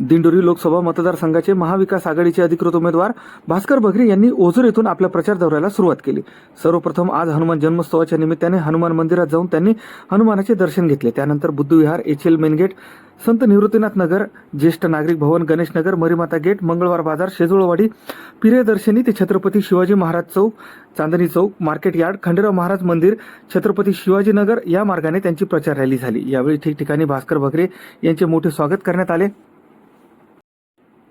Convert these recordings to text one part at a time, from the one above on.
दिंडोरी लोकसभा मतदारसंघाचे महाविकास आघाडीचे अधिकृत उमेदवार भास्कर बघरे यांनी ओझर येथून आपल्या प्रचार दौऱ्याला सुरुवात केली. सर्वप्रथम आज हनुमान जन्मोत्सवाच्या निमित्ताने हनुमान मंदिरात जाऊन त्यांनी हनुमानाचे दर्शन घेतले. त्यानंतर बुद्धविहार एच एल मेनगेट संत निवृत्तीनाथ नगर ज्येष्ठ नागरिक भवन गणेश नगर मरीमाता गेट मंगळवार बाजार शेजुळवाडी पिरेदर्शनी ते छत्रपती शिवाजी महाराज चौक चांदणी चौक मार्केट यार्ड खंडेराव महाराज मंदिर छत्रपती शिवाजीनगर या मार्गाने त्यांची प्रचार रॅली झाली. यावेळी ठिकठिकाणी भास्कर भगरे यांचे मोठे स्वागत करण्यात आले.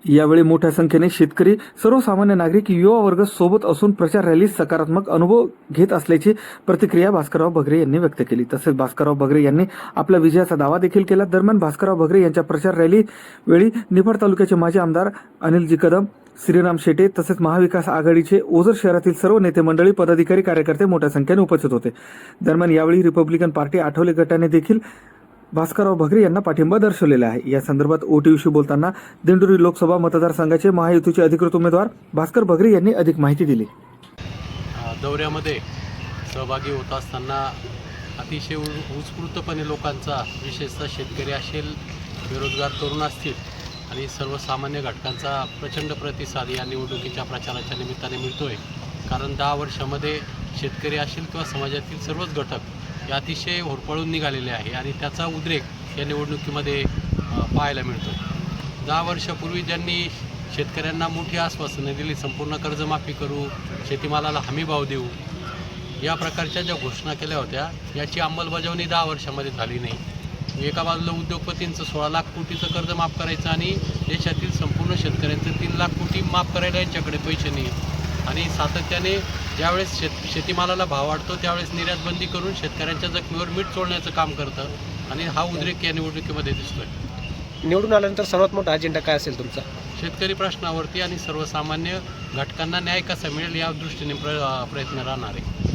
यावेळी मोठ्या संख्येने शेतकरी सर्वसामान्य नागरिक युवा वर्ग सोबत असून प्रचार रॅलीत सकारात्मक अनुभव घेत असल्याची प्रतिक्रिया भास्करराव भगरे यांनी व्यक्त केली. तसेच भास्करराव भगरे यांनी आपल्या विजयाचा दावा देखील केला. दरम्यान भास्करराव भगरे यांच्या प्रचार रॅली वेळी निफाड तालुक्याचे माजी आमदार अनिलजी कदम श्रीराम शेटे तसेच महाविकास आघाडीचे ओझर शहरातील सर्व नेते मंडळी पदाधिकारी कार्यकर्ते मोठ्या संख्येने उपस्थित होते. दरम्यान यावेळी रिपब्लिकन पार्टी आठवले गटाने देखील भास्करराव भगरे यांना पाठिंबा दर्शवलेला आहे. या संदर्भात ओटीव्हीशी बोलताना दिंडोरी लोकसभा मतदारसंघाचे महायुतीचे अधिकृत उमेदवार भास्कर भगरे यांनी अधिक माहिती दिली. दौऱ्यामध्ये सहभागी होत असताना अतिशय उत्स्फूर्तपणे लोकांचा विशेषतः शेतकरी असेल बेरोजगार तरुण असतील आणि सर्वसामान्य घटकांचा प्रचंड प्रतिसाद या निवडणुकीच्या प्रचाराच्या निमित्ताने मिळतोय. कारण दहा वर्षामध्ये शेतकरी असेल किंवा समाजातील सर्वच घटक हे अतिशय होरपळून निघालेले आहे आणि त्याचा उद्रेक या निवडणुकीमध्ये पाहायला मिळतो. दहा वर्षापूर्वी ज्यांनी शेतकऱ्यांना मोठी आश्वासनं दिली संपूर्ण कर्जमाफी करू शेतीमालाला हमीभाव देऊ या प्रकारच्या ज्या घोषणा केल्या होत्या याची अंमलबजावणी दहा वर्षामध्ये झाली नाही. एका बाजूला उद्योगपतींचं सोळा लाख कोटीचं कर्ज माफ करायचं आणि देशातील संपूर्ण शेतकऱ्यांचं तीन लाख कोटी माफ करायला यांच्याकडे पैसे नाही आणि सातत्याने ज्यावेळेस शेत शेतीमालाला भाव वाढतो त्यावेळेस निर्यात बंदी करून शेतकऱ्यांच्या जखमीवर मीठ चोळण्याचं काम करतं. आणि हा उद्रेक या निवडणुकीमध्ये दिसतोय. निवडून आल्यानंतर सर्वात मोठा अजेंडा काय असेल तुमचा? शेतकरी प्रश्नावरती आणि सर्वसामान्य घटकांना न्याय कसा मिळेल या दृष्टीने प्र प्रयत्न राहणार आहे.